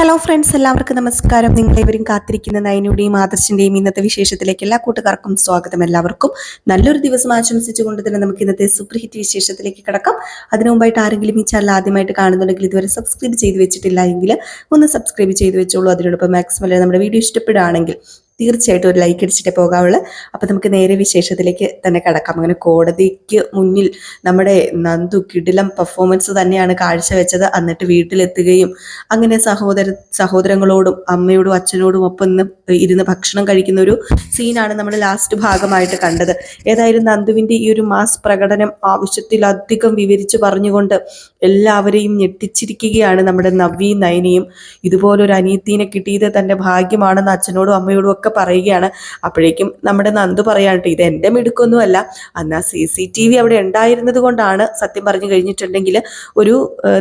Hello friends എല്ലാവർക്കും നമസ്കാരം. നിങ്ങളേവരും കാത്തിരിക്കുന്ന നയനയുടെയും ആദർശിന്റെയും ഇന്നത്തെ വിശേഷത്തിലേക്ക് എല്ലാ കൂട്ടുകാർക്കും സ്വാഗതം എല്ലാവർക്കും. നല്ലൊരു ദിവസം ആശംസിച്ചുകൊണ്ട് തന്നെ നമുക്ക് ഇന്നത്തെ സൂപ്പർ വിശേഷത്തിലേക്ക് കിടക്കാം. അതിനു മുമ്പായിട്ട് ആരെങ്കിലും ഈ ചാനൽ ആദ്യമായിട്ട് കാണുന്നുണ്ടെങ്കിൽ ഇതുവരെ സബ്സ്ക്രൈബ് ചെയ്ത് വെച്ചിട്ടില്ല എങ്കിൽ ഒന്ന് സബ്സ്ക്രൈബ് ചെയ്ത് വെച്ചോളൂ. അതിനോടൊപ്പം മാക്സിമം നമ്മുടെ വീഡിയോ ഇഷ്ടപ്പെടുകയാണെങ്കിൽ തീർച്ചയായിട്ടും ഒരു ലൈക്ക് അടിച്ചിട്ടേ പോകാവുള്ളൂ. അപ്പം നമുക്ക് നേരെ വിശേഷത്തിലേക്ക് തന്നെ കിടക്കാം. അങ്ങനെ കോടതിക്ക് മുന്നിൽ നമ്മുടെ നന്ദു കിടിലം പെർഫോമൻസ് തന്നെയാണ് കാഴ്ചവെച്ചത്. എന്നിട്ട് വീട്ടിലെത്തുകയും അങ്ങനെ സഹോദര സഹോദരങ്ങളോടും അമ്മയോടും അച്ഛനോടും ഒപ്പം ഇന്ന് ഇരുന്ന് ഭക്ഷണം കഴിക്കുന്ന ഒരു സീനാണ് നമ്മുടെ ലാസ്റ്റ് ഭാഗമായിട്ട് കണ്ടത്. ഏതായാലും നന്ദുവിന്റെ ഈ ഒരു മാസ് പ്രകടനം ആവശ്യത്തിലധികം വിവരിച്ചു പറഞ്ഞുകൊണ്ട് എല്ലാവരെയും ഞെട്ടിച്ചിരിക്കുകയാണ് നമ്മുടെ നവ്വി നയനിയും. ഇതുപോലൊരു അനിയത്തീനെ കിട്ടിയത് തന്റെ ഭാഗ്യമാണെന്ന് അച്ഛനോടും അമ്മയോടും ഒക്കെ പറയുകയാണ്. അപ്പോഴേക്കും നമ്മുടെ നന്ദു പറയാണ്ട് ഇത് എന്റെ മിടുക്കൊന്നുമല്ല. അന്ന് ആ സി സി ടി വി അവിടെ ഉണ്ടായിരുന്നത് കൊണ്ടാണ് സത്യം പറഞ്ഞു കഴിഞ്ഞിട്ടുണ്ടെങ്കിൽ ഒരു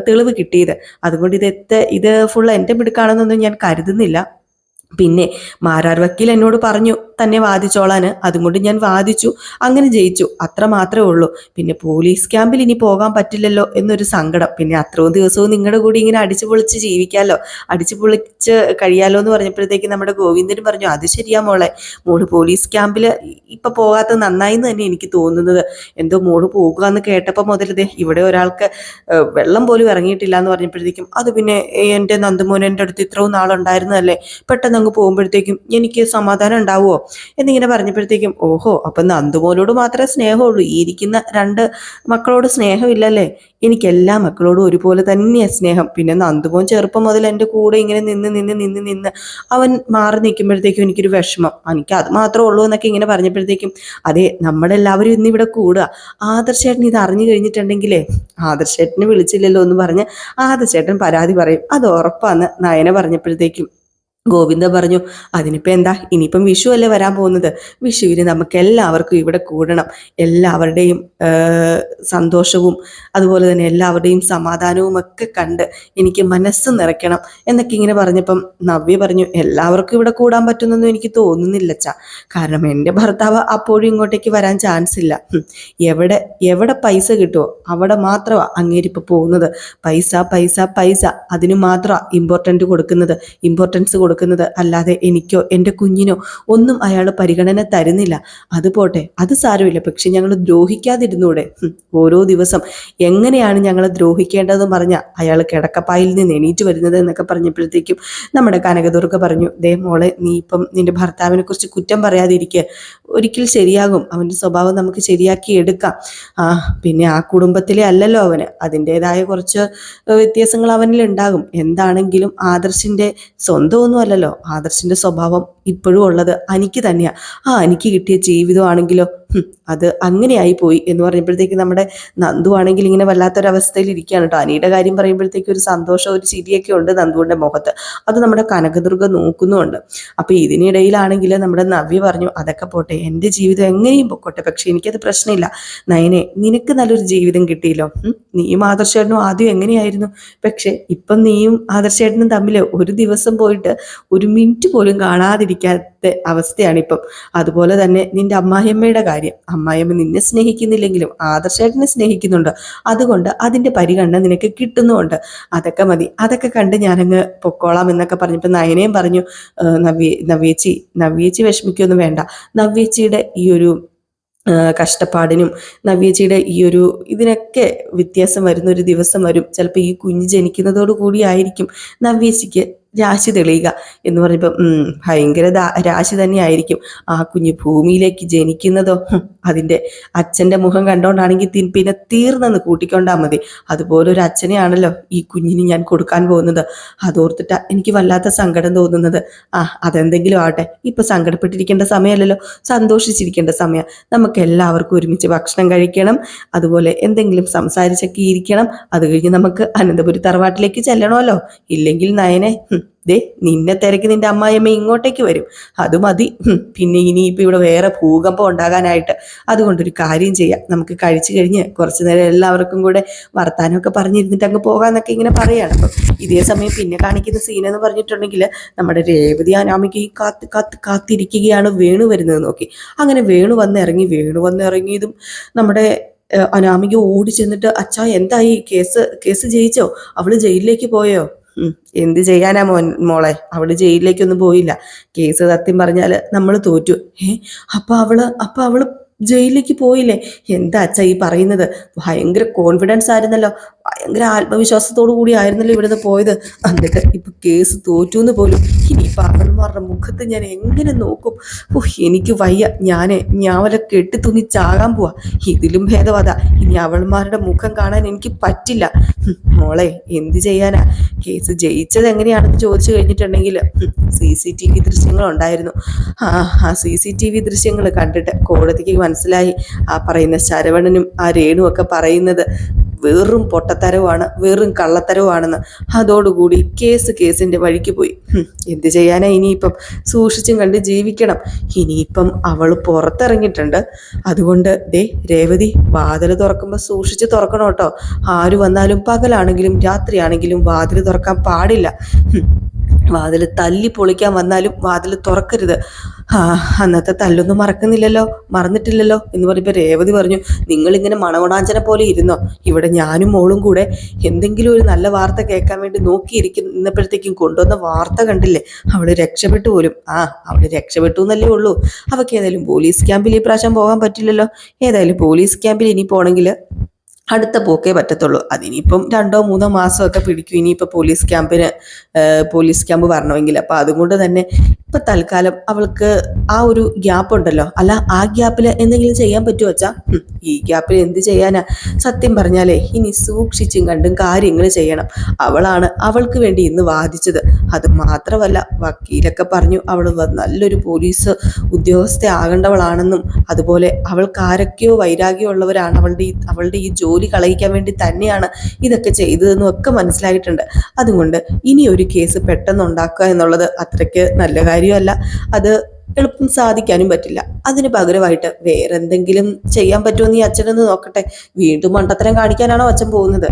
തെളിവ് കിട്ടിയത്. അതുകൊണ്ട് ഇത് എത്ത ഇത് ഫുൾ എന്റെ മിടുക്കാണെന്നൊന്നും ഞാൻ കരുതുന്നില്ല. പിന്നെ മാരാർ വക്കീൽ എന്നോട് പറഞ്ഞു തന്നെ വാദിച്ചോളാന് അതുകൊണ്ട് ഞാൻ വാദിച്ചു അങ്ങനെ ജയിച്ചു. അത്ര മാത്രമേ ഉള്ളൂ. പിന്നെ പോലീസ് ക്യാമ്പിൽ ഇനി പോകാൻ പറ്റില്ലല്ലോ എന്നൊരു സങ്കടം. പിന്നെ അത്രയും ദിവസവും നിങ്ങളുടെ കൂടി ഇങ്ങനെ അടിച്ചു പൊളിച്ച് ജീവിക്കാമല്ലോ അടിച്ചു പൊളിച്ച് കഴിയാലോ എന്ന് പറഞ്ഞപ്പോഴത്തേക്ക് നമ്മുടെ ഗോവിന്ദൻ പറഞ്ഞു അത് ശരിയാ മോളെ. മോൾ പോലീസ് ക്യാമ്പിൽ ഇപ്പൊ പോകാത്തത് നന്നായി എന്ന് തന്നെ എനിക്ക് തോന്നുന്നത്. എന്തോ മോൾ പോകുക എന്ന് കേട്ടപ്പോൾ മുതലേ ഇവിടെ ഒരാൾക്ക് വെള്ളം പോലും ഇറങ്ങിയിട്ടില്ല എന്ന് പറഞ്ഞപ്പോഴത്തേക്കും അത് പിന്നെ എന്റെ നന്ദമോൻ എന്റെ അടുത്ത് ഇത്രയും നാളുണ്ടായിരുന്നതല്ലേ? പെട്ടെന്ന് അങ്ങ് പോകുമ്പോഴത്തേക്കും എനിക്ക് സമാധാനം ഉണ്ടാവുമോ എന്നിങ്ങനെ പറഞ്ഞപ്പോഴത്തേക്കും ഓഹോ അപ്പം നന്ദുമോനോട് മാത്രമേ സ്നേഹമുള്ളൂ. ഈ ഇരിക്കുന്ന രണ്ട് മക്കളോട് സ്നേഹമില്ലല്ലേ? എനിക്ക് എല്ലാ മക്കളോടും ഒരുപോലെ തന്നെയാണ് സ്നേഹം. പിന്നെ നന്ദുമോൻ ചെറുപ്പം മുതൽ എന്റെ കൂടെ ഇങ്ങനെ നിന്ന് നിന്ന് നിന്ന് നിന്ന് അവൻ മാറി നിൽക്കുമ്പോഴത്തേക്കും എനിക്കൊരു വിഷമം. എനിക്ക് അത് മാത്രമേ ഉള്ളൂ എന്നൊക്കെ ഇങ്ങനെ പറഞ്ഞപ്പോഴത്തേക്കും അതെ നമ്മളെല്ലാവരും ഇന്ന് ഇവിടെ കൂടുക. ആദർശേട്ടൻ ഇത് അറിഞ്ഞു കഴിഞ്ഞിട്ടുണ്ടെങ്കിലേ ആദർശേട്ടനെ വിളിച്ചില്ലല്ലോ എന്ന് പറഞ്ഞ് ആദർശേട്ടൻ പരാതി പറയും. അത് ഉറപ്പാന്ന് നയന പറഞ്ഞപ്പോഴത്തേക്കും ഗോവിന്ദ പറഞ്ഞു അതിനിപ്പോ എന്താ? ഇനിയിപ്പം വിഷു അല്ലേ വരാൻ പോകുന്നത്? വിഷുവിന് നമുക്ക് എല്ലാവർക്കും ഇവിടെ കൂടണം. എല്ലാവരുടെയും സന്തോഷവും അതുപോലെ തന്നെ എല്ലാവരുടെയും സമാധാനവും ഒക്കെ കണ്ട് എനിക്ക് മനസ്സ് നിറയ്ക്കണം. എന്നൊക്കെ ഇങ്ങനെ പറഞ്ഞപ്പം നവ്യ പറഞ്ഞു എല്ലാവർക്കും ഇവിടെ കൂടാൻ പറ്റുന്നൊന്നും എനിക്ക് തോന്നുന്നില്ല അച്ഛാ. കാരണം എന്റെ ഭർത്താവ് അപ്പോഴും ഇങ്ങോട്ടേക്ക് വരാൻ ചാൻസ് ഇല്ല. എവിടെ എവിടെ പൈസ കിട്ടുമോ അവിടെ മാത്രമാണ് അങ്ങേരിപ്പോൾ പോകുന്നത്. പൈസ പൈസ പൈസ. അതിന് മാത്രമാണ് ഇമ്പോർട്ടന്റ് കൊടുക്കുന്നത്. ഇമ്പോർട്ടൻസ് കൊടുക്കുന്നത് അല്ലാതെ എനിക്കോ എന്റെ കുഞ്ഞിനോ ഒന്നും അയാൾ പരിഗണന തരുന്നില്ല. അത് പോട്ടെ അത് സാരമില്ല. പക്ഷെ ഞങ്ങൾ ദ്രോഹിക്കാതിരുന്നൂടെ? ഓരോ ദിവസം എങ്ങനെയാണ് ഞങ്ങൾ ദ്രോഹിക്കേണ്ടതെന്ന് പറഞ്ഞ അയാൾ കിടക്കപ്പായിൽ നിന്ന് എണീറ്റ് വരുന്നത് എന്നൊക്കെ പറഞ്ഞപ്പോഴത്തേക്കും നമ്മുടെ കനകദുർഗ പറഞ്ഞു ദേ മോളെ നീ ഇപ്പം നിന്റെ ഭർത്താവിനെ കുറിച്ച് കുറ്റം പറയാതിരിക്കുക ഒരിക്കൽ ശരിയാകും. അവന്റെ സ്വഭാവം നമുക്ക് ശരിയാക്കി എടുക്കാം. ആ പിന്നെ ആ കുടുംബത്തിലെ അല്ലല്ലോ അവന്. അതിന്റെതായ കുറച്ച് വ്യത്യാസങ്ങൾ അവനിൽ ഉണ്ടാകും. എന്താണെങ്കിലും ആദർശിന്റെ സ്വന്തമൊന്നും അല്ലല്ലോ. ആദർശിന്റെ സ്വഭാവം ഇപ്പോഴും ഉള്ളത് അനിക്ക് തന്നെയാണ് ആ അനിക്ക് കിട്ടിയ ജീവിതമാണെങ്കിലോ അത് അങ്ങനെയായി പോയി എന്ന് പറയുമ്പോഴത്തേക്ക് നമ്മുടെ നന്ദു ആണെങ്കിൽ ഇങ്ങനെ വല്ലാത്തൊരവസ്ഥയിൽ ഇരിക്കുകയാണ് കേട്ടോ. അനിയുടെ കാര്യം പറയുമ്പോഴത്തേക്ക് ഒരു സന്തോഷം ഒരു ചിരിയൊക്കെ ഉണ്ട് നന്ദുവിന്റെ മുഖത്ത്. അത് നമ്മുടെ കനകദുർഗ നോക്കുന്നുമുണ്ട്. അപ്പോൾ ഇതിനിടയിലാണെങ്കിൽ നമ്മുടെ നവ്യ പറഞ്ഞു അതൊക്കെ പോട്ടെ എന്റെ ജീവിതം എങ്ങനെയും പൊക്കോട്ടെ പക്ഷെ എനിക്കത് പ്രശ്നമില്ല. നയനെ നിനക്ക് നല്ലൊരു ജീവിതം കിട്ടിയില്ലോ. നീയും ആദർശേട്ടനും ആദ്യം എങ്ങനെയായിരുന്നു? പക്ഷെ ഇപ്പം നീയും ആദർശേട്ടനും തമ്മിൽ ഒരു ദിവസം പോയിട്ട് ഒരു മിനിറ്റ് പോലും കാണാതിരിക്കാത്ത അവസ്ഥയാണ് ഇപ്പം അതുപോലെ തന്നെ നിന്റെ അമ്മായിയമ്മയുടെ കാര്യം അമ്മായിയമ്മ നിന്നെ സ്നേഹിക്കുന്നില്ലെങ്കിലും ആദർശേട്ടനെ സ്നേഹിക്കുന്നുണ്ട്. അതുകൊണ്ട് അതിന്റെ പരിഗണന നിനക്ക് കിട്ടുന്നുമുണ്ട്. അതൊക്കെ മതി. അതൊക്കെ കണ്ട് ഞാനങ്ങ് പൊക്കോളാം എന്നൊക്കെ പറഞ്ഞപ്പോൾ നയനയും പറഞ്ഞു "ഏഹ് നവ്യ നവ്യേച്ചി നവ്യേച്ചി വിഷമിക്കൊന്നും വേണ്ട. നവ്യേച്ചിയുടെ ഈ ഒരു കഷ്ടപ്പാടിനും നവ്യേച്ചിയുടെ ഈ ഒരു ഇതിനൊക്കെ വ്യത്യാസം വരുന്ന ഒരു ദിവസം വരും. ചിലപ്പോൾ ഈ കുഞ്ഞ് ജനിക്കുന്നതോടു കൂടിയായിരിക്കും നവ്യേച്ചിക്ക് രാശി തെളിയുക എന്ന് പറഞ്ഞപ്പോൾ ഭയങ്കര രാശി തന്നെയായിരിക്കും. ആ കുഞ്ഞ് ഭൂമിയിലേക്ക് ജനിക്കുന്നതോ അതിന്റെ അച്ഛന്റെ മുഖം കണ്ടോണ്ടാണെങ്കിൽ പിന്നെ തീർന്നെന്ന് കൂട്ടിക്കൊണ്ടാൽ മതി. അതുപോലെ ഒരു അച്ഛനെയാണല്ലോ ഈ കുഞ്ഞിന് ഞാൻ കൊടുക്കാൻ പോകുന്നത്. അതോർത്തിട്ട് എനിക്ക് വല്ലാത്ത സങ്കടം തോന്നുന്നത്. ആ അതെന്തെങ്കിലും ആവട്ടെ. ഇപ്പം സങ്കടപ്പെട്ടിരിക്കേണ്ട സമയമല്ലല്ലോ സന്തോഷിച്ചിരിക്കേണ്ട സമയം. നമുക്ക് എല്ലാവർക്കും ഒരുമിച്ച് ഭക്ഷണം കഴിക്കണം. അതുപോലെ എന്തെങ്കിലും സംസാരിച്ചൊക്കെ ഇരിക്കണം. അത് കഴിഞ്ഞ് നമുക്ക് അനന്തപുരി തറവാട്ടിലേക്ക് ചെല്ലണമല്ലോ. ഇല്ലെങ്കിൽ നയനെ ദേ നിന്നെ തിരക്കി നിന്റെ അമ്മായിയമ്മ ഇങ്ങോട്ടേക്ക് വരും. അത് മതി. പിന്നെ ഇനിയിപ്പോൾ ഇവിടെ വേറെ ഭൂകമ്പം ഉണ്ടാകാനായിട്ട്. അതുകൊണ്ടൊരു കാര്യം ചെയ്യാം. നമുക്ക് കഴിച്ചു കഴിഞ്ഞ് കുറച്ച് നേരം എല്ലാവർക്കും കൂടെ വർത്താനമൊക്കെ പറഞ്ഞിരുന്നിട്ട് അങ്ങ് പോകാന്നൊക്കെ ഇങ്ങനെ പറയാണ്. അപ്പം ഇതേ സമയം പിന്നെ കാണിക്കുന്ന സീൻ എന്ന് പറഞ്ഞിട്ടുണ്ടെങ്കിൽ നമ്മുടെ രേവതി അനാമിക്ക് ഈ കാത്ത് കാത്ത് കാത്തിരിക്കുകയാണ് വേണു വരുന്നത് നോക്കി. അങ്ങനെ വേണു വന്നിറങ്ങി വേണു വന്നിറങ്ങിയതും നമ്മുടെ അനാമിക ഓടി ചെന്നിട്ട് അച്ഛാ എന്തായി കേസ്? കേസ് ജയിച്ചോ? അവൾ ജയിലിലേക്ക് പോയോ? എന്ത് ചെയ്യാനാ മോൻ മോളെ? അവൾ ജയിലിലേക്കൊന്നും പോയില്ല. കേസ് സത്യം പറഞ്ഞാൽ നമ്മൾ തോറ്റു. ഏ അപ്പൊ അവൾ അപ്പൊ അവൾ ജയിലിലേക്ക് പോയില്ലേ? എന്താ അച്ഛ ഈ പറയുന്നത്? ഭയങ്കര കോൺഫിഡൻസ് ആയിരുന്നല്ലോ. ഭയങ്കര ആത്മവിശ്വാസത്തോടു കൂടി ആയിരുന്നല്ലോ ഇവിടുന്ന് പോയത്. എന്നിട്ട് ഇപ്പൊ കേസ് തോറ്റു എന്ന് പോലും ഇനിയിപ്പൊ അവൾമാരുടെ മുഖത്ത് ഞാൻ എങ്ങനെ നോക്കും? ഓ എനിക്ക് വയ്യ. ഞാനെ ഞാൻ ഞാവലെ തുന്നി ചാകാൻ പോവാ. ഇതിലും ഭേദവത ഇനി അവൾമാരുടെ മുഖം കാണാൻ എനിക്ക് പറ്റില്ല. മോളെ എന്ത് ചെയ്യാനാ? കേസ് ജയിച്ചത് എങ്ങനെയാണെന്ന് ചോദിച്ചു കഴിഞ്ഞിട്ടുണ്ടെങ്കിൽ സി സി ടി വി ദൃശ്യങ്ങൾ ഉണ്ടായിരുന്നു ആ ആ സി സി ടി വി ദൃശ്യങ്ങൾ കണ്ടിട്ട് കോടതിക്ക് മനസ്സിലായി. ആ പറയുന്ന ശരവണനും ആ രേണുവൊക്കെ പറയുന്നത്. വെറും പൊട്ടത്തരവുമാണ് വെറും കള്ളത്തരവുമാണെന്ന്. അതോടുകൂടി കേസ് കേസിന്റെ വഴിക്ക് പോയി. എന്ത് ചെയ്യാനാ ഇനിയിപ്പം? സൂക്ഷിച്ചും കണ്ട് ജീവിക്കണം. ഇനിയിപ്പം അവൾ പുറത്തിറങ്ങിയിട്ടുണ്ട്. അതുകൊണ്ട് ദേ രേവതി വാതിൽ തുറക്കുമ്പോൾ സൂക്ഷിച്ച് തുറക്കണം കേട്ടോ. ആര് വന്നാലും പകലാണെങ്കിലും രാത്രിയാണെങ്കിലും വാതിൽ തുറക്കാൻ പാടില്ല. വാതിൽ തല്ലി പൊളിക്കാൻ വന്നാലും വാതിൽ തുറക്കരുത്. ആ അന്നത്തെ തല്ലൊന്നും മറക്കുന്നില്ലല്ലോ മറന്നിട്ടില്ലല്ലോ എന്ന് പറയുമ്പോൾ രേവതി പറഞ്ഞു നിങ്ങളിങ്ങനെ മണകുണാഞ്ചന പോലെ ഇരുന്നോ? ഇവിടെ ഞാനും മോളും കൂടെ എന്തെങ്കിലും ഒരു നല്ല വാർത്ത കേൾക്കാൻ വേണ്ടി നോക്കിയിരിക്കുന്നപ്പോഴത്തേക്കും കൊണ്ടുവന്ന വാർത്ത കണ്ടില്ലേ അവൾ രക്ഷപ്പെട്ടു പോലും. ആ അവൾ രക്ഷപ്പെട്ടു എന്നല്ലേ ഉള്ളൂ. അവൾക്ക് ഏതായാലും പോലീസ് ക്യാമ്പിൽ ഈ പ്രാവശ്യം പോകാൻ പറ്റില്ലല്ലോ. ഏതായാലും പോലീസ് ക്യാമ്പിൽ ഇനി പോണെങ്കിൽ അടുത്ത പോക്കേ പറ്റത്തുള്ളൂ. അതിനിപ്പം രണ്ടോ മൂന്നോ മാസമൊക്കെ പിടിക്കും. ഇനിയിപ്പോൾ പോലീസ് ക്യാമ്പിന് പോലീസ് ക്യാമ്പ് വരണമെങ്കിൽ. അപ്പം അതുകൊണ്ട് തന്നെ ഇപ്പം തൽക്കാലം അവൾക്ക് ആ ഒരു ഗ്യാപ്പ് ഉണ്ടല്ലോ. അല്ല ആ ഗ്യാപ്പിൽ എന്തെങ്കിലും ചെയ്യാൻ പറ്റുമോ വെച്ചാ ഈ ഗ്യാപ്പിൽ എന്ത് ചെയ്യാനാ? സത്യം പറഞ്ഞാലേ ഇനി സൂക്ഷിച്ചും കണ്ടും കാര്യങ്ങൾ ചെയ്യണം. അവളാണ് അവൾക്ക് വേണ്ടി ഇന്ന് വാദിച്ചത്. അത് മാത്രമല്ല വക്കീലൊക്കെ പറഞ്ഞു അവൾ നല്ലൊരു പോലീസ് ഉദ്യോഗസ്ഥ ആകേണ്ടവളാണെന്നും അതുപോലെ അവൾക്ക് ആരൊക്കെയോ വൈരാഗ്യമുള്ളവരാണ് അവളുടെ ഈ അവളുടെ ഈ ജോലി കളയിക്കാൻ വേണ്ടി തന്നെയാണ് ഇതൊക്കെ ചെയ്തതെന്നും ഒക്കെ മനസ്സിലായിട്ടുണ്ട്. അതുകൊണ്ട് ഇനി ഒരു കേസ് പെട്ടെന്ന് ഉണ്ടാക്കുക എന്നുള്ളത് അത്രയ്ക്ക് നല്ല കാര്യമല്ല. അത് എളുപ്പം സാധിക്കാനും പറ്റില്ല. അതിന് പകരമായിട്ട് വേറെന്തെങ്കിലും ചെയ്യാൻ പറ്റുമെന്ന് ഈ അച്ഛനൊന്ന് നോക്കട്ടെ. വീണ്ടും മണ്ടത്തരം കാണിക്കാനാണോ അച്ഛൻ പോകുന്നത്?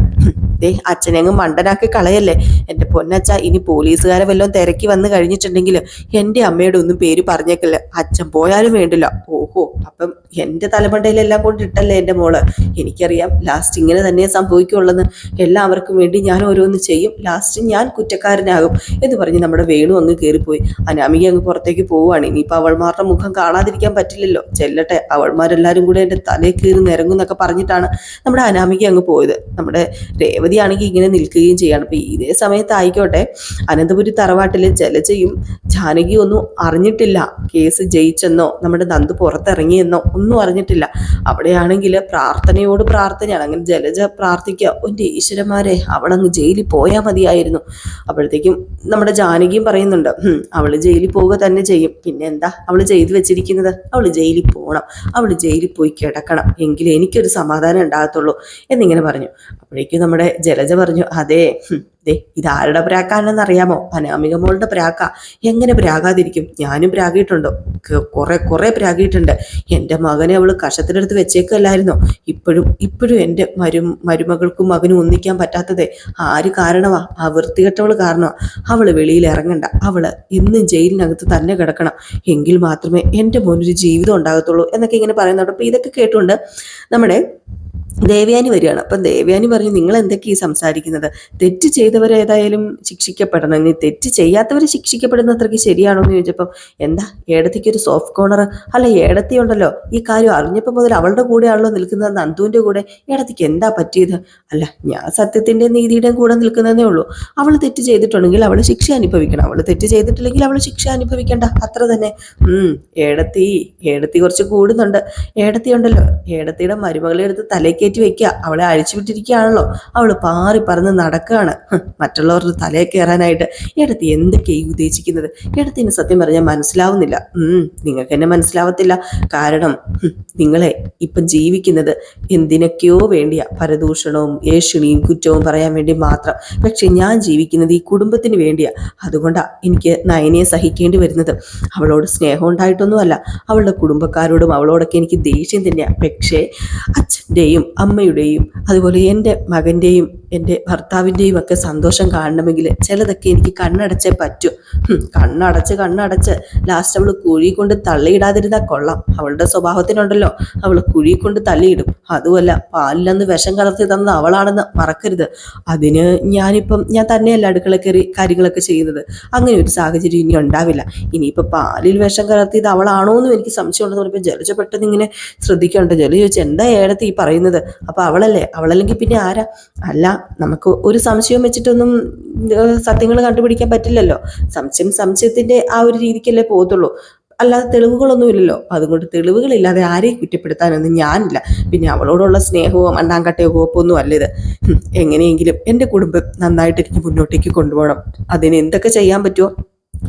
ദേ അച്ഛനെ അങ്ങ് മണ്ടനാക്കി കളയല്ലേ? എന്റെ പൊന്നച്ഛ ഇനി പോലീസുകാരെ വല്ലതും തിരക്കി വന്ന് കഴിഞ്ഞിട്ടുണ്ടെങ്കിൽ എന്റെ അമ്മയുടെ ഒന്നും പേര് പറഞ്ഞേക്കില്ല. അച്ഛൻ പോയാലും വേണ്ടില്ല. ഓഹോ അപ്പം എന്റെ തലമണ്ടയിലെല്ലാം കൊണ്ടിട്ടല്ലേ എന്റെ മോൾ? എനിക്കറിയാം ലാസ്റ്റ് ഇങ്ങനെ തന്നെ സംഭവിക്കുള്ളെന്ന്. എല്ലാവർക്കും വേണ്ടി ഞാൻ ഓരോന്ന് ചെയ്യും. ലാസ്റ്റ് ഞാൻ കുറ്റക്കാരനാകും എന്ന് പറഞ്ഞ് നമ്മുടെ വേണു അങ്ങ് കയറിപ്പോയി അനാമിക അങ്ങ് പുറത്തേക്ക് പോവുകയാണ്. ഇനിയിപ്പോൾ അവൾമാരുടെ മുഖം കാണാതിരിക്കാൻ പറ്റില്ലല്ലോ. ചെല്ലട്ടെ അവൾമാരെല്ലാവരും കൂടെ എന്റെ തലയിൽ കയറി നിരങ്ങും എന്നൊക്കെ പറഞ്ഞിട്ടാണ് നമ്മുടെ അനാമിക അങ്ങ് പോയത്. നമ്മുടെ രേവതി ആണെങ്കിൽ ഇങ്ങനെ നിൽക്കുകയും ചെയ്യാണ്. അപ്പോൾ ഇതേ സമയത്ത് ആയിക്കോട്ടെ അനന്തപുരി തറവാട്ടിലെ ജലജയും ജാനകി ഒന്നും അറിഞ്ഞിട്ടില്ല. കേസ് ജയിച്ചെന്നോ നമ്മുടെ നന്ദു പുറത്തിറങ്ങിയെന്നോ ഒന്നും അറിഞ്ഞിട്ടില്ല. അവിടെയാണെങ്കിൽ പ്രാർത്ഥനയോട് പ്രാർത്ഥനയാണ്. അങ്ങനെ ജലജ പ്രാർത്ഥിക്കുക എന്റെ ഈശ്വരന്മാരെ അവളങ്ങ് ജയിലിൽ പോയാൽ മതിയായിരുന്നു. അപ്പോഴത്തേക്കും നമ്മുടെ ജാനകിയും പറയുന്നുണ്ട് അവൾ ജയിലിൽ പോവുക തന്നെ ചെയ്യും. പിന്നെ എന്താ അവൾ ചെയ്തു വെച്ചിരിക്കുന്നത്? അവൾ ജയിലിൽ പോകണം അവൾ ജയിലിൽ പോയി കിടക്കണം. എങ്കിലേ എനിക്കൊരു സമാധാനം ഉണ്ടാകത്തുള്ളൂ. എന്നിങ്ങനെ പറഞ്ഞു. അപ്പോഴേക്കും നമ്മുടെ ജലജ പറഞ്ഞു അതെ ദേ ഇതാരുടെ പ്രാക്കാണെന്ന് അറിയാമോ അനാമിക മോളുടെ പ്രാക്ക. എങ്ങനെ പ്രാകാതിരിക്കും? ഞാനും പ്രാകിയിട്ടുണ്ടോ. കുറെ കുറെ പ്രാകിയിട്ടുണ്ട്. എന്റെ മകനെ അവൾ കഷത്തിലെടുത്ത് വെച്ചേക്കല്ലായിരുന്നു? ഇപ്പോഴും ഇപ്പോഴും എന്റെ മരു മരുമകൾക്കും മകനും ഒന്നിക്കാൻ പറ്റാത്തത്. ആര് കാരണമാ ആ വൃത്തികെട്ടവൾ കാരണമാ അവൾ വെളിയിൽ ഇറങ്ങണ്ട. അവൾ ഇന്നും ജയിലിനകത്ത് തന്നെ കിടക്കണം. എങ്കിൽ മാത്രമേ എന്റെ മോനൊരു ജീവിതം ഉണ്ടാകത്തുള്ളൂ എന്നൊക്കെ ഇങ്ങനെ പറയുന്നുണ്ട്. അപ്പോൾ ഇതൊക്കെ കേട്ടുകൊണ്ട് നമ്മുടെ ദേവയാനി വരികയാണ്. അപ്പം ദേവയാനി പറഞ്ഞു നിങ്ങൾ എന്തൊക്കെ ഈ സംസാരിക്കുന്നത്? തെറ്റ് ചെയ്തവരേതായാലും ശിക്ഷിക്കപ്പെടണം. ഇനി തെറ്റ് ചെയ്യാത്തവർ ശിക്ഷിക്കപ്പെടുന്ന അത്രയ്ക്ക് ശരിയാണോ? എന്ന് ചോദിച്ചപ്പം എന്താ? ഏടത്തിക്ക് ഒരു സോഫ്റ്റ് കോർണർ അല്ല ഏടത്തി ഉണ്ടല്ലോ. ഈ കാര്യം അറിഞ്ഞപ്പോൾ മുതൽ അവളുടെ കൂടെയാണല്ലോ നിൽക്കുന്നത്. നന്ദുവിന്റെ കൂടെ. ഏടത്തിക്ക് എന്താ പറ്റിയത്? അല്ല ഞാൻ സത്യത്തിന്റെ നീതിയുടെയും കൂടെ നിൽക്കുന്നതേ ഉള്ളൂ. അവൾ തെറ്റ് ചെയ്തിട്ടുണ്ടെങ്കിൽ അവൾ ശിക്ഷ അനുഭവിക്കണം. അവൾ തെറ്റ് ചെയ്തിട്ടില്ലെങ്കിൽ അവൾ ശിക്ഷ അനുഭവിക്കേണ്ട. അത്ര തന്നെ. ഏടത്തി ഏടത്തി കുറച്ച് കൂടുന്നുണ്ട്. ഏടത്തി ഉണ്ടല്ലോ. ഏടത്തിയുടെ മരുമകളെ എടുത്ത് തലയിൽ കയറ്റി വെക്കുക. അവളെ അഴിച്ചു വിട്ടിരിക്കുകയാണല്ലോ അവൾ പാറി പറന്ന് നടക്കുകയാണ്. മറ്റുള്ളവരുടെ തലയിൽ കയറാനായിട്ട് ഇടത്ത് എന്തൊക്കെയായി ഉദ്ദേശിക്കുന്നത്? ഇടത്തിന് സത്യം പറഞ്ഞാൽ മനസ്സിലാവുന്നില്ല. നിങ്ങൾക്ക് എന്നെ മനസ്സിലാവത്തില്ല. കാരണം നിങ്ങളെ ഇപ്പം ജീവിക്കുന്നത് എന്തിനൊക്കെയോ വേണ്ടിയാ. പരദൂഷണവും ഏഷണിയും കുറ്റവും പറയാൻ വേണ്ടി മാത്രം. പക്ഷെ ഞാൻ ജീവിക്കുന്നത് ഈ കുടുംബത്തിന് വേണ്ടിയാ. അതുകൊണ്ടാ എനിക്ക് നയനയെ സഹിക്കേണ്ടി വരുന്നത്. അവളോട് സ്നേഹം ഉണ്ടായിട്ടൊന്നുമല്ല. അവളുടെ കുടുംബക്കാരോടും അവളോടൊക്കെ എനിക്ക് ദേഷ്യം തന്നെയാണ് പക്ഷേ അച്ഛന്റെയും അമ്മയുടെയും അതുപോലെ എന്റെ മകന്റെയും എന്റെ ഭർത്താവിന്റെയും ഒക്കെ സന്തോഷം കാണണമെങ്കിൽ ചിലതൊക്കെ എനിക്ക് കണ്ണടച്ചേ പറ്റൂ. കണ്ണടച്ച് കണ്ണടച്ച് ലാസ്റ്റ് അവൾ കുഴി കൊണ്ട് തള്ളിയിടാതിരുന്നാൽ കൊള്ളാം. അവളുടെ സ്വഭാവത്തിനുണ്ടല്ലോ. അവൾ കുഴി കൊണ്ട് തള്ളിയിടും. അതുമല്ല പാലിലന്ന് വിഷം കലർത്തി തന്നത് അവളാണെന്ന് മറക്കരുത്. അതിന് ഞാനിപ്പം ഞാൻ തന്നെയല്ല അടുക്കള കയറി കാര്യങ്ങളൊക്കെ ചെയ്യുന്നത്. അങ്ങനെ ഒരു സാഹചര്യം ഇനി ഉണ്ടാവില്ല. ഇനിയിപ്പോൾ പാലിൽ വിഷം കലർത്തിയത് അവളാണോ എന്നും എനിക്ക് സംശയം ഉണ്ടെന്ന് പറഞ്ഞപ്പോൾ ജലജ പെട്ടെന്ന് ഇങ്ങനെ ശ്രദ്ധിക്കണ്ട ജല ചോദിച്ചു എന്താ ഏടത്ത് ഈ പറയുന്നത്? അപ്പൊ അവളല്ലേ? അവളല്ലെങ്കിൽ പിന്നെ ആരാ? അല്ല നമുക്ക് ഒരു സംശയം വെച്ചിട്ടൊന്നും സത്യങ്ങൾ കണ്ടുപിടിക്കാൻ പറ്റില്ലല്ലോ. സംശയം സംശയത്തിന്റെ ആ ഒരു രീതിക്കല്ലേ പോകത്തുള്ളൂ. അല്ലാതെ തെളിവുകളൊന്നും ഇല്ലല്ലോ. അതുകൊണ്ട് തെളിവുകളില്ലാതെ ആരെയും കുറ്റപ്പെടുത്താനൊന്നും ഞാനില്ല. പിന്നെ അവളോടുള്ള സ്നേഹവും അണ്ണാങ്കട്ടയോ കോപ്പൊന്നും അല്ല ഇത്. എങ്ങനെയെങ്കിലും എന്റെ കുടുംബം നന്നായിട്ട് എനിക്ക് മുന്നോട്ടേക്ക് കൊണ്ടുപോകണം. അതിന് എന്തൊക്കെ ചെയ്യാൻ പറ്റുമോ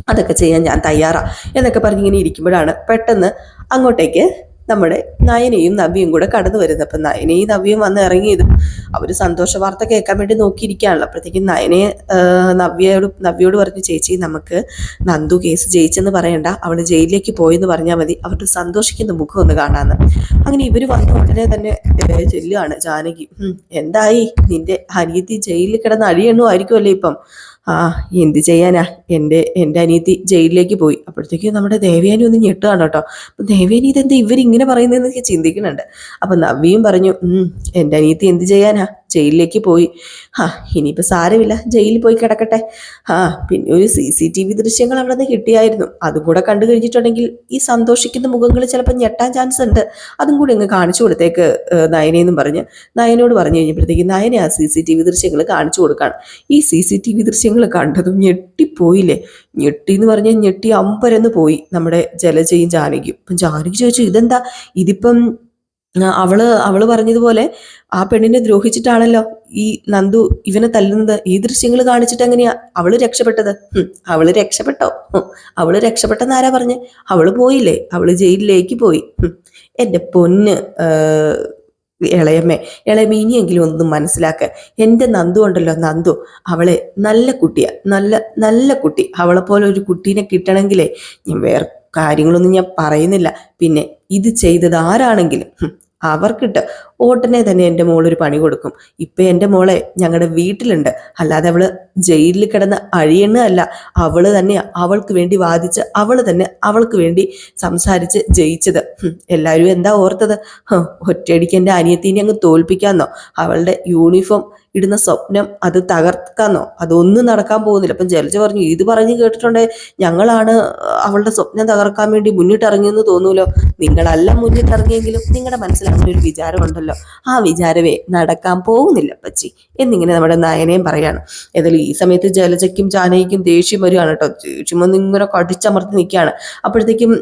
അതൊക്കെ ചെയ്യാൻ ഞാൻ തയ്യാറാ. എന്നൊക്കെ പറഞ്ഞിങ്ങനെ ഇരിക്കുമ്പോഴാണ് പെട്ടെന്ന് അങ്ങോട്ടേക്ക് നമ്മുടെ നയനയും നവ്യയും കൂടെ കടന്നു വരുന്നത്. അപ്പം നയനയും നവ്യയും വന്ന് ഇറങ്ങിയതും അവർ സന്തോഷ വാർത്ത കേൾക്കാൻ വേണ്ടി നോക്കിയിരിക്കുകയാണല്ലോ. അപ്പോഴത്തേക്കും നയനെ നവ്യയോട് നവ്യയോട് പറഞ്ഞു ചേച്ചി നമുക്ക് നന്ദു കേസ് ജയിച്ചെന്ന് പറയണ്ട. അവൾ ജയിലിലേക്ക് പോയെന്ന് പറഞ്ഞാൽ മതി. അവരുടെ സന്തോഷിക്കുന്ന മുഖം ഒന്ന് കാണാന്ന്. അങ്ങനെ ഇവർ വന്ന ഉടനെ തന്നെ ചെല്ലുകയാണ് ജാനകി. എന്തായി? നിന്റെ അനിയത്തി ജയിലിൽ കിടന്ന് അഴിയണു ആയിരിക്കുമല്ലേ ഇപ്പം? ആ എന്ത് ചെയ്യാനാ? എന്റെ എന്റെ അനിയത്തി ജയിലിലേക്ക് പോയി. അപ്പോഴത്തേക്കും നമ്മുടെ ദേവിയാനി ഒന്ന് ഞെട്ടുകയാണ് കേട്ടോ. അപ്പം ദേവയാനി ഇതെന്താ ഇവരിങ്ങനെ പറയുന്നതെന്നൊക്കെ ചിന്തിക്കുന്നുണ്ട്. അപ്പം നവ്യയും പറഞ്ഞു എന്റെ അനിയത്തി എന്ത് ചെയ്യാനാ? ജയിലിലേക്ക് പോയി. ആ ഇനിയിപ്പോൾ സാരമില്ല ജയിലിൽ പോയി കിടക്കട്ടെ. ആ പിന്നെ ഒരു സി സി ടി വി ദൃശ്യങ്ങൾ അവിടെ നിന്ന് കിട്ടിയായിരുന്നു. അതും കൂടെ കണ്ടു കഴിഞ്ഞിട്ടുണ്ടെങ്കിൽ ഈ സന്തോഷിക്കുന്ന മുഖങ്ങൾ ചിലപ്പോൾ ഞെട്ടാൻ ചാൻസ് ഉണ്ട്. അതും കൂടി ഇങ്ങ് കാണിച്ചു കൊടുത്തേക്ക് നയനെന്നും പറഞ്ഞ്. നയനോട് പറഞ്ഞു കഴിഞ്ഞപ്പോഴത്തേക്ക് നയനെ ആ സി സി ടി വി ദൃശ്യങ്ങൾ കാണിച്ചു കൊടുക്കാണ്. ഈ സി സി ടി വി ദൃശ്യങ്ങൾ കണ്ടതും ഞെട്ടിപ്പോയില്ലേ? ഞെട്ടി എന്ന് പറഞ്ഞാൽ ഞെട്ടി അമ്പരന്ന് പോയി നമ്മുടെ ജലജയും ജാനകിയും. അപ്പം ജാനകി ചോദിച്ചു ഇതെന്താ? ഇതിപ്പം അവൾ അവൾ പറഞ്ഞതുപോലെ ആ പെണ്ണിനെ ദ്രോഹിച്ചിട്ടാണല്ലോ ഈ നന്ദു ഇവനെ തല്ലുന്നത്. ഈ ദൃശ്യങ്ങൾ കാണിച്ചിട്ട് എങ്ങനെയാ അവൾ രക്ഷപ്പെട്ടത്? അവൾ രക്ഷപ്പെട്ടോ? അവൾ രക്ഷപ്പെട്ടെന്ന് ആരാ പറഞ്ഞ്? അവൾ പോയില്ലേ? അവൾ ജയിലിലേക്ക് പോയി. എന്റെ പൊന്ന് ഇളയമ്മേ ഇളയമ്മ ഇനിയെങ്കിലും ഒന്നും മനസ്സിലാക്ക. എന്റെ നന്ദു ഉണ്ടല്ലോ നന്ദു. അവളെ നല്ല കുട്ടിയാ. നല്ല നല്ല കുട്ടി. അവളെ പോലെ ഒരു കുട്ടീനെ കിട്ടണമെങ്കിലേ ഞാൻ വേറെ കാര്യങ്ങളൊന്നും ഞാൻ പറയുന്നില്ല. പിന്നെ ഇത് ചെയ്തത് ആരാണെങ്കിലും? അവർക്കിട്ട് ഓട്ടനെ തന്നെ എന്റെ മോളൊരു പണി കൊടുക്കും. ഇപ്പം എന്റെ മോളെ ഞങ്ങളുടെ വീട്ടിലുണ്ട്. അല്ലാതെ അവൾ ജയിലിൽ കിടന്ന് അഴിയണല്ല അവൾ തന്നെ അവൾക്ക് വേണ്ടി വാദിച്ച് അവൾ തന്നെ അവൾക്ക് വേണ്ടി സംസാരിച്ച് ജയിച്ചത്. എല്ലാവരും എന്താ ഓർത്തത്? ഒറ്റയടിക്ക് എന്റെ അനിയത്തിനെ അങ്ങ് തോൽപ്പിക്കാന്നോ? അവളുടെ യൂണിഫോം ഇടുന്ന സ്വപ്നം അത് തകർക്കാന്നോ? അതൊന്നും നടക്കാൻ പോകുന്നില്ല. അപ്പം ജലജ പറഞ്ഞു ഇത് പറഞ്ഞ് കേട്ടിട്ടുണ്ടേ ഞങ്ങളാണ് അവളുടെ സ്വപ്നം തകർക്കാൻ വേണ്ടി മുന്നിട്ടിറങ്ങിയെന്ന് തോന്നൂലോ? നിങ്ങളല്ല മുന്നിട്ടിറങ്ങിയെങ്കിലും നിങ്ങളുടെ മനസ്സിൽ അങ്ങനെ ഒരു വിചാരമുണ്ടല്ലോ. ആ വിചാരമേ നടക്കാൻ പോകുന്നില്ല പച്ചി എന്നിങ്ങനെ നമ്മുടെ നയനയും പറയാണ്. ഏതായാലും ഈ സമയത്ത് ജലജയ്ക്കും ജാനകിക്കും ദേഷ്യം വരികയാണ് കേട്ടോ. ദേഷ്യം ഒന്ന് ഇങ്ങനെ കടിച്ചമർത്തി നിൽക്കുകയാണ്. അപ്പോഴത്തേക്കും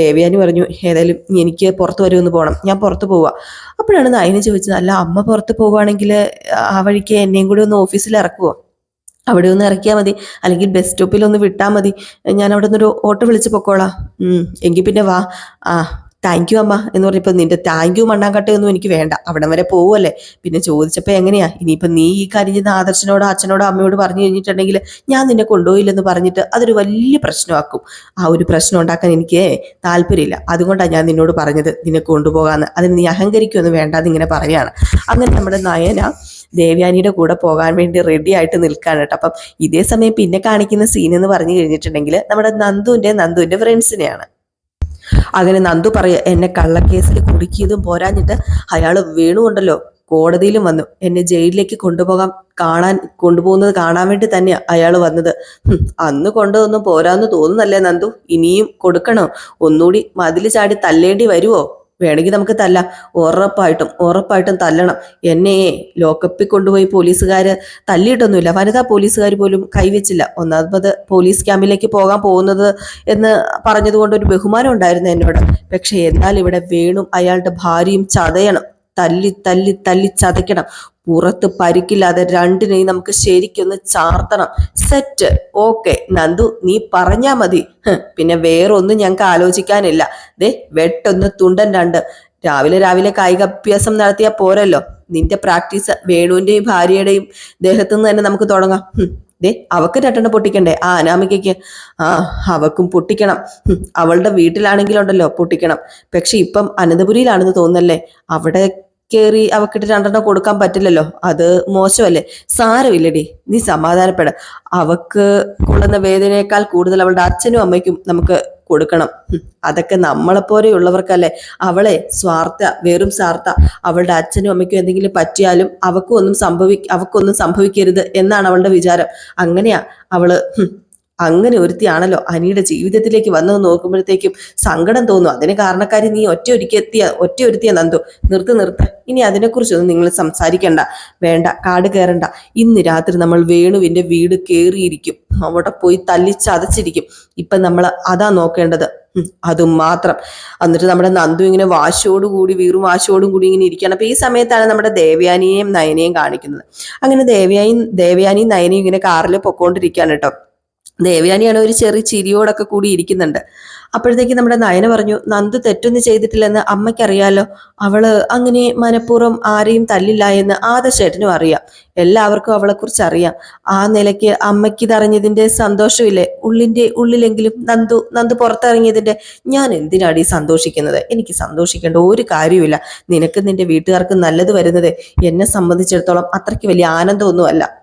ദേവയാനി പറഞ്ഞു ഏതായാലും എനിക്ക് പുറത്ത് വരെ ഒന്ന് പോകണം ഞാൻ പുറത്ത് പോവാ. അപ്പോഴാണ് നയന ചോദിച്ചത് അല്ല അമ്മ പുറത്ത് പോവുകയാണെങ്കിൽ ആ വഴിക്ക് എന്നെയും കൂടി ഒന്ന് ഓഫീസിൽ ഇറക്കുവോ? അവിടെ ഒന്ന് ഇറക്കിയാൽ മതി. അല്ലെങ്കിൽ ബസ് സ്റ്റോപ്പിൽ ഒന്ന് വിട്ടാൽ മതി. ഞാൻ അവിടെ നിന്നൊരു ഓട്ടോ വിളിച്ച് പൊക്കോളാം. എങ്കിൽ പിന്നെ വാ. ആ താങ്ക് യു അമ്മ എന്ന് പറഞ്ഞപ്പോൾ നിന്റെ താങ്ക് യു മണ്ണാങ്കട്ടയൊന്നും എനിക്ക് വേണ്ട. അവിടം വരെ പോവല്ലേ പിന്നെ ചോദിച്ചപ്പോൾ എങ്ങനെയാ? ഇനിയിപ്പം നീ ഈ കാര്യം ചെയ്ത് ആദർശനോടോ അച്ഛനോടോ അമ്മയോട് പറഞ്ഞു കഴിഞ്ഞിട്ടുണ്ടെങ്കിൽ ഞാൻ നിന്നെ കൊണ്ടുപോയില്ലെന്ന് പറഞ്ഞിട്ട് അതൊരു വലിയ പ്രശ്നമാക്കും. ആ ഒരു പ്രശ്നം ഉണ്ടാക്കാൻ എനിക്ക് താല്പര്യമില്ല. അതുകൊണ്ടാണ് ഞാൻ നിന്നോട് പറഞ്ഞത് നിന്നെ കൊണ്ടുപോകാന്ന്. അതിന് നീ അഹങ്കരിക്കുമെന്ന് വേണ്ടാന്ന് ഇങ്ങനെ പറയാണ് അങ്ങനെ നമ്മുടെ നയന ദേവ്യാനിയുടെ കൂടെ പോകാൻ വേണ്ടി റെഡി ആയിട്ട് നിൽക്കുകയാണ് കേട്ടോ. അപ്പം ഇതേ സമയം പിന്നെ കാണിക്കുന്ന സീൻ എന്ന് പറഞ്ഞു കഴിഞ്ഞിട്ടുണ്ടെങ്കിൽ നമ്മുടെ നന്ദുവിന്റെ നന്ദുവിന്റെ ഫ്രണ്ട്സിനെയാണ് അങ്ങനെ നന്ദു പറയുക എന്നെ കള്ളക്കേസിൽ കുടുക്കിയതും പോരാഞ്ഞിട്ട് അയാൾ വീണുകൊണ്ടല്ലോ. കോടതിയിലും വന്നു. എന്നെ ജയിലിലേക്ക് കൊണ്ടുപോകാൻ കാണാൻ കൊണ്ടുപോകുന്നത് കാണാൻ വേണ്ടി തന്നെയാണ് അയാൾ വന്നത്. അന്ന് കൊണ്ടുവന്നും പോരാന്ന് തോന്നുന്നല്ലേ നന്ദു? ഇനിയും കൊടുക്കണോ? ഒന്നുകൂടി മതിൽ ചാടി തല്ലേണ്ടി വരുവോ? വേണമെങ്കിൽ നമുക്ക് തല്ലാം. ഉറപ്പായിട്ടും ഉറപ്പായിട്ടും തല്ലണം. എന്നെ ലോക്കപ്പിൽ കൊണ്ടുപോയി പോലീസുകാർ തല്ലിയിട്ടൊന്നുമില്ല. വനിതാ പോലീസുകാർ പോലും കൈവച്ചില്ല. ഒന്നാമത് പോലീസ് ക്യാമ്പിലേക്ക് പോകാൻ പോകുന്നത് എന്ന് പറഞ്ഞതുകൊണ്ട് ഒരു ബഹുമാനം ഉണ്ടായിരുന്നു എന്നോട്. പക്ഷെ എന്നാൽ ഇവിടെ വേണും അയാളുടെ ഭാര്യയും ചതയണം. തല്ലി തല്ലി തല്ലി ചതയ്ക്കണം. പുറത്ത് പരിക്കില്ലാതെ രണ്ടിനെയും നമുക്ക് ശരിക്കൊന്ന് ചാർത്തണം. സെറ്റ്. ഓക്കെ. നന്ദു നീ പറഞ്ഞാ മതി. പിന്നെ വേറൊന്നും ഞങ്ങൾക്ക് ആലോചിക്കാനില്ല. ദേ വെട്ടൊന്ന് തുണ്ടൻ രണ്ട്. രാവിലെ രാവിലെ കായികാഭ്യാസം നടത്തിയാൽ പോരല്ലോ. നിന്റെ പ്രാക്ടീസ് വേണുവിന്റെയും ഭാര്യയുടെയും ദേഹത്തു നിന്ന് തന്നെ നമുക്ക് തുടങ്ങാം. ദേ അവക്ക് രണ്ടെണ്ണം പൊട്ടിക്കണ്ടേ? ആ അനാമികയ്ക്ക്. ആ അവക്കും പൊട്ടിക്കണം. അവളുടെ വീട്ടിലാണെങ്കിലുണ്ടല്ലോ പൊട്ടിക്കണം. പക്ഷെ ഇപ്പം അനന്തപുരിയിലാണെന്ന് തോന്നുന്നല്ലേ? അവിടെ കയറി അവക്കിട്ട് രണ്ടെണ്ണം കൊടുക്കാൻ പറ്റില്ലല്ലോ. അത് മോശമല്ലേ? സാരമില്ലടി. നീ സമാധാനപ്പെട. അവക്ക് കൊള്ളുന്ന വേദനയേക്കാൾ കൂടുതൽ അവളുടെ അച്ഛനും അമ്മയ്ക്കും നമുക്ക് കൊടുക്കണം. അതൊക്കെ നമ്മളെപ്പോലെയുള്ളവർക്കല്ലേ? അവളെ സ്വാർത്ഥ വെറും സ്വാർത്ഥ അവളുടെ അച്ഛനും അമ്മയ്ക്കും എന്തെങ്കിലും പറ്റിയാലും അവക്കും ഒന്നും സംഭവി അവക്കൊന്നും സംഭവിക്കരുത് എന്നാണ് അവളുടെ വിചാരം. അങ്ങനെയാ അവൾ അങ്ങനെ ഒരുത്തിയാണല്ലോ അനിയുടെ ജീവിതത്തിലേക്ക് വന്നത് നോക്കുമ്പോഴത്തേക്കും സങ്കടം തോന്നും. അതിന് കാരണക്കാരി നീ ഒറ്റ ഒരുക്കിയെത്തിയ ഒറ്റ ഒരുത്തിയ നന്ദു. നിർത്ത് നിർത്ത്. ഇനി അതിനെക്കുറിച്ചൊന്നും നിങ്ങൾ സംസാരിക്കണ്ട. വേണ്ട കാട് കയറണ്ട. ഇന്ന് രാത്രി നമ്മൾ വേണുവിന്റെ വീട് കയറിയിരിക്കും. അവിടെ പോയി തല്ലിച്ചതച്ചിരിക്കും ഇപ്പൊ നമ്മൾ അതാ നോക്കേണ്ടത്. അതും മാത്രം. എന്നിട്ട് നമ്മുടെ നന്ദു ഇങ്ങനെ വാശിയോടുകൂടി വീറും വാശിയോടും കൂടി ഇങ്ങനെ ഇരിക്കുകയാണ്. അപ്പൊ ഈ സമയത്താണ് നമ്മുടെ ദേവയാനിയെയും നയനെയും കാണിക്കുന്നത്. അങ്ങനെ ദേവയാനി ദേവയാനിയും നയനയും ഇങ്ങനെ കാറിൽ പൊക്കോണ്ടിരിക്കുകയാണ് കേട്ടോ. ദേവയാനിയാണ് ഒരു ചെറിയ ചിരിയോടൊക്കെ കൂടി ഇരിക്കുന്നുണ്ട്. അപ്പോഴത്തേക്ക് നമ്മുടെ നയന പറഞ്ഞു നന്ദു തെറ്റൊന്നും ചെയ്തിട്ടില്ലെന്ന് അമ്മയ്ക്കറിയാലോ. അവൾ അങ്ങനെ മനഃപൂർവം ആരെയും തല്ലില്ല എന്ന് ആദർശേട്ടനും അറിയാം. എല്ലാവർക്കും അവളെ കുറിച്ച് അറിയാം. ആ നിലയ്ക്ക് അമ്മയ്ക്ക് ഇതറിഞ്ഞതിന്റെ സന്തോഷമില്ലേ? ഉള്ളിന്റെ ഉള്ളിലെങ്കിലും നന്ദു നന്ദു പുറത്തിറങ്ങിയതിന്റെ ഞാൻ എന്തിനാടി സന്തോഷിക്കുന്നത്? എനിക്ക് സന്തോഷിക്കേണ്ട ഒരു കാര്യമില്ല നിനക്ക് നിന്റെ വീട്ടുകാർക്ക് നല്ലത് വരുന്നത് എന്നെ സംബന്ധിച്ചിടത്തോളം അത്രയ്ക്ക് വലിയ ആനന്ദമൊന്നുമല്ല.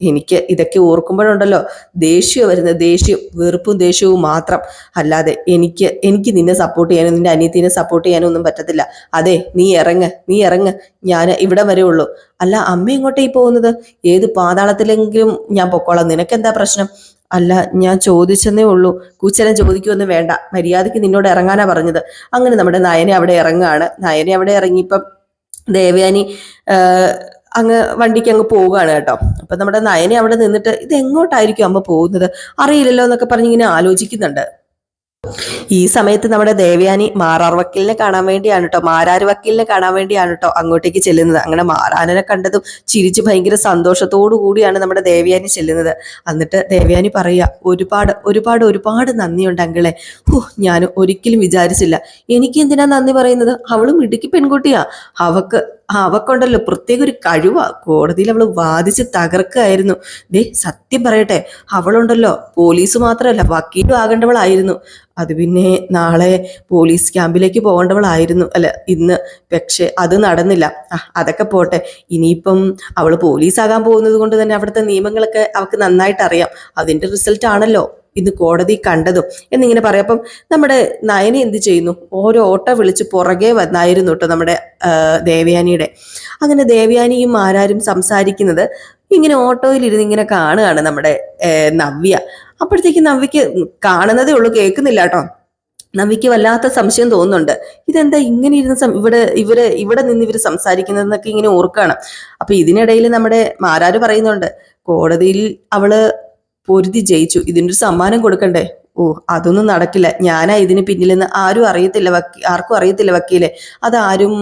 എനിക്ക് ഇതൊക്കെ ഓർക്കുമ്പോഴുണ്ടല്ലോ. ദേഷ്യം വരുന്നത് ദേഷ്യം വെറുപ്പും ദേഷ്യവും മാത്രം. അല്ലാതെ എനിക്ക് എനിക്ക് നിന്നെ സപ്പോർട്ട് ചെയ്യാനും നിന്റെ അനിയത്തിനെ സപ്പോർട്ട് ചെയ്യാനും ഒന്നും പറ്റത്തില്ല. അതെ നീ ഇറങ്ങ് നീ ഇറങ്ങ്. ഞാൻ ഇവിടെ വരെ ഉള്ളൂ. അല്ല അമ്മ എങ്ങോട്ടേ പോകുന്നത്? ഏത് പാതാളത്തിലെങ്കിലും ഞാൻ പൊക്കോളാം. നിനക്കെന്താ പ്രശ്നം? അല്ല ഞാൻ ചോദിച്ചെന്നേ ഉള്ളൂ. കൂച്ചനെ ചോദിക്കുമൊന്നും വേണ്ട. മര്യാദയ്ക്ക് നിന്നോട് ഇറങ്ങാനാ പറഞ്ഞത്. അങ്ങനെ നമ്മുടെ നയനെ അവിടെ ഇറങ്ങുകയാണ്. നയനെ അവിടെ ഇറങ്ങിയപ്പം ദേവയാനി അങ്ങ് വണ്ടിക്ക് അങ്ങ് പോവുകയാണ് കേട്ടോ. അപ്പൊ നമ്മുടെ നയനെ അവിടെ നിന്നിട്ട് ഇത് എങ്ങോട്ടായിരിക്കും അമ്മ പോകുന്നത്? അറിയില്ലല്ലോ എന്നൊക്കെ പറഞ്ഞ് ഇങ്ങനെ ആലോചിക്കുന്നുണ്ട്. ഈ സമയത്ത് നമ്മുടെ ദേവയാനി മാറാർ വക്കീലിനെ കാണാൻ വേണ്ടിയാണ് കേട്ടോ. മാരാർ വക്കീലിനെ കാണാൻ വേണ്ടിയാണ് കേട്ടോ അങ്ങോട്ടേക്ക് ചെല്ലുന്നത്. അങ്ങനെ മാറാനെ കണ്ടതും ചിരിച്ച് ഭയങ്കര സന്തോഷത്തോടു കൂടിയാണ് നമ്മുടെ ദേവയാനി ചെല്ലുന്നത്. എന്നിട്ട് ദേവയാനി പറയുക ഒരുപാട് ഒരുപാട് ഒരുപാട് നന്ദിയുണ്ട് അങ്കിളെ. ഓ ഞാൻ ഒരിക്കലും വിചാരിച്ചില്ല. എനിക്ക് എന്തിനാ നന്ദി പറയുന്നത്? അവളും ഇടുക്കി പെൺകുട്ടിയാ. അവക്ക് അവക്കുണ്ടല്ലോ പ്രത്യേക ഒരു കഴിവാ. കോടതിയിൽ അവൾ വാദിച്ച് തകർക്കായിരുന്നു ദേ സത്യം പറയട്ടെ അവളുണ്ടല്ലോ പോലീസ് മാത്രമല്ല വക്കീലും ആകേണ്ടവളായിരുന്നു. അത് പിന്നെ നാളെ പോലീസ് ക്യാമ്പിലേക്ക് പോകേണ്ടവളായിരുന്നു. അല്ല ഇന്ന് പക്ഷെ അത് നടന്നില്ല. അതൊക്കെ പോട്ടെ. ഇനിയിപ്പം അവൾ പോലീസാകാൻ പോകുന്നത് കൊണ്ട് തന്നെ അവിടുത്തെ നിയമങ്ങളൊക്കെ അവൾക്ക് നന്നായിട്ട് അറിയാം അതിന്റെ റിസൾട്ട് ആണല്ലോ ഇന്ന് കോടതി കണ്ടതും എന്നിങ്ങനെ പറയാം. അപ്പം നമ്മുടെ നയന എന്ത് ചെയ്യുന്നു? ഓരോ ഓട്ടോ വിളിച്ച് പുറകെ വന്നായിരുന്നു കേട്ടോ നമ്മുടെ ദേവയാനിയുടെ. അങ്ങനെ ദേവയാനിയും ആരാരും സംസാരിക്കുന്നത് ഇങ്ങനെ ഓട്ടോയിൽ ഇരുന്ന് ഇങ്ങനെ കാണുകയാണ് നമ്മുടെ നവ്യ. അപ്പോഴത്തേക്ക് നവ്യക്ക് കാണുന്നതേ ഉള്ളൂ കേൾക്കുന്നില്ല കേട്ടോ. നവിക്ക് വല്ലാത്ത സംശയം തോന്നുന്നുണ്ട്. ഇതെന്താ ഇങ്ങനെ ഇരുന്ന് ഇവിടെ ഇവർ ഇവിടെ നിന്ന് ഇവർ സംസാരിക്കുന്നതെന്നൊക്കെ ഇങ്ങനെ ഓർക്കുകയാണ്. അപ്പൊ ഇതിനിടയിൽ നമ്മുടെ മാരാര് പറയുന്നുണ്ട് കോടതിയിൽ അവൾ പൊരുതി ജയിച്ചു. ഇതിനൊരു സമ്മാനം കൊടുക്കണ്ടേ? ഓ അതൊന്നും നടക്കില്ല. ഞാനാ ഇതിന് പിന്നിലെന്ന് ആരും അറിയത്തില്ല വക്കീ ആർക്കും അറിയത്തില്ല വക്കീലെ. അതാരും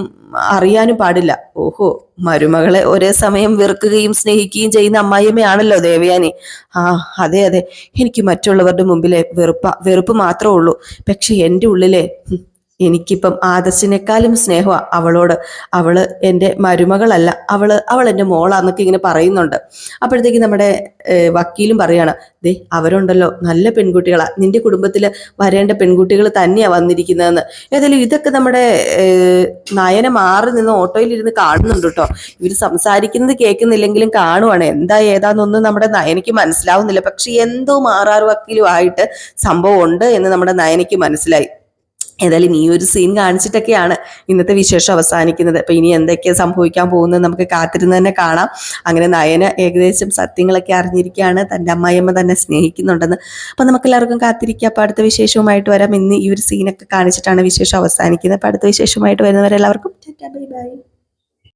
അറിയാനും പാടില്ല. ഓഹോ മരുമകളെ ഒരേ സമയം വെറുക്കുകയും സ്നേഹിക്കുകയും ചെയ്യുന്ന അമ്മായിയമ്മയാണല്ലോ ദേവയാനി. ആ അതെ അതെ. എനിക്ക് മറ്റുള്ളവരുടെ മുമ്പിലെ വെറുപ്പ വെറുപ്പ് മാത്രമേ ഉള്ളൂ. പക്ഷെ എന്റെ ഉള്ളിലെ എനിക്കിപ്പം ആദർശിനേക്കാളും സ്നേഹമാ അവളോട്. അവൾ എന്റെ മരുമകളല്ല. അവൾ അവൾ എന്റെ മോളാന്നൊക്കെ ഇങ്ങനെ പറയുന്നുണ്ട്. അപ്പോഴത്തേക്ക് നമ്മുടെ വക്കീലും പറയാണ് ദേ അവരുണ്ടല്ലോ. നല്ല പെൺകുട്ടികളാ. നിന്റെ കുടുംബത്തിൽ വരേണ്ട പെൺകുട്ടികൾ തന്നെയാണ് വന്നിരിക്കുന്നതെന്ന്. ഏതായാലും ഇതൊക്കെ നമ്മുടെ നയനെ മാറി നിന്ന് ഓട്ടോയിൽ ഇരുന്ന് കാണുന്നുണ്ട് കേട്ടോ. ഇവർ സംസാരിക്കുന്നത് കേൾക്കുന്നില്ലെങ്കിലും കാണുവാണ്. എന്താ ഏതാന്നൊന്നും നമ്മുടെ നയനയ്ക്ക് മനസ്സിലാവുന്നില്ല. പക്ഷെ എന്തോ മാറാറ് വക്കീലുമായിട്ട് സംഭവം ഉണ്ട് എന്ന് നമ്മുടെ നയനയ്ക്ക് മനസ്സിലായി. ഏതായാലും ഈ ഒരു സീൻ കാണിച്ചിട്ടൊക്കെയാണ് ഇന്നത്തെ വിശേഷം അവസാനിക്കുന്നത്. അപ്പൊ ഇനി എന്തൊക്കെ സംഭവിക്കാൻ പോകുന്നത് നമുക്ക് കാത്തിരുന്ന് തന്നെ കാണാം. അങ്ങനെ നയന ഏകദേശം സത്യങ്ങളൊക്കെ അറിഞ്ഞിരിക്കുകയാണ്. തന്റെ അമ്മായിയമ്മ തന്നെ സ്നേഹിക്കുന്നുണ്ടെന്ന്. അപ്പൊ നമുക്ക് എല്ലാവർക്കും കാത്തിരിക്കാം. അപ്പൊ അടുത്ത വിശേഷവുമായിട്ട് വരാം. ഇന്ന് ഈ ഒരു സീനൊക്കെ കാണിച്ചിട്ടാണ് വിശേഷം അവസാനിക്കുന്നത്. അപ്പൊ അടുത്ത വിശേഷവുമായിട്ട് വരുന്നവരെല്ലാവർക്കും ബൈ ബൈ.